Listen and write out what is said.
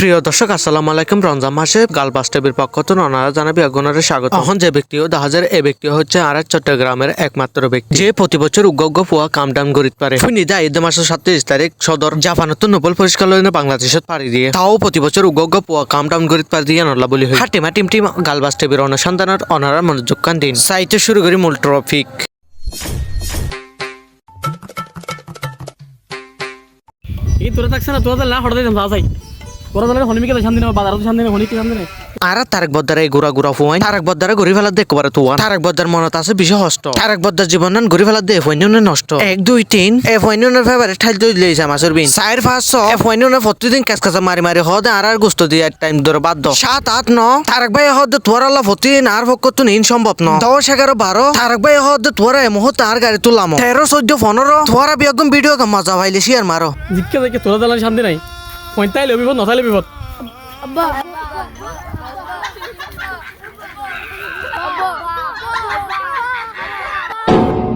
প্রিয় দর্শক আসসালামু আলাইকুম। রমজান মাসে গালবাস টিভির পক্ষ থেকে অনারা জানাবি অগণরে স্বাগত। এখন যে ব্যক্তিও ব্যক্তি দাহাজের এ ব্যক্তি হচ্ছে আর চট্টগ্রামের একমাত্র ব্যক্তি। যে প্রতি বছর উগ্র পুয়া কাম ডাউন করিতে পারে নিজে ঈদ মাসের সাতত্রিশ তারিখ সদর জাপানত নোবেল পুরস্কার লইনে বাংলাদেশত পাড়ি দিয়ে। তাও প্রতি বছর উগ্র পুয়া কাম ডাউন করিতে পারি দিয়ে নল্লা বলি হয় হাটিমা টিম টিম গালবাস টিভির অনুসন্ধানের অনারা মনোযোগ কান দিন। সাইতে শুরু করি মূল ট্রফিক। এই তোরা থাকছে না তোরা না হঠাৎ দিতাম তোরা তাহলে হনিমিকে শান্তি নেই বাজারও শান্তি হনিকে শান্তি নেই। আর তারেক বদ্দার এই গুড়া গুড়া ফুয়াইন। তারেক বদ্দারে ঘুরি ফেলা দেখতে পারে তুয়া তারেক বদ্দার মনত আছে বিষয় হষ্ট তারেক বদ্দার জীবন ঘুরি ফেলা দে ফৈন্যনে নষ্ট। এক দুই তিন এ ফৈন্যনের ফেভারে ঠাইল দুই লেইছে মাছের বিন। চার পাঁচ ছ এ ফৈন্যনের প্রতিদিন কাজ কাজ মারি মারি হদ আর আর গুস্ত দিয়ে টাইম ধরে বাদ সাত আট ন তারেক ভাই হদ তোর আল্লাহ প্রতিদিন আর পক্ষ তো নিন সম্ভব ন। দশ এগারো বারো তারেক ভাই হদ তোর এ মুহূর্তে আর গাড়ি তুলাম। তেরো চোদ্দ পনেরো তোরা বিয়কম ভিডিও মজা পাইলে শিয়ার মারো। দেখে তোরা তাহলে শান্তি নাই। পঁয়তাইলে বিপদ নথাইলে বিপদ আব্বা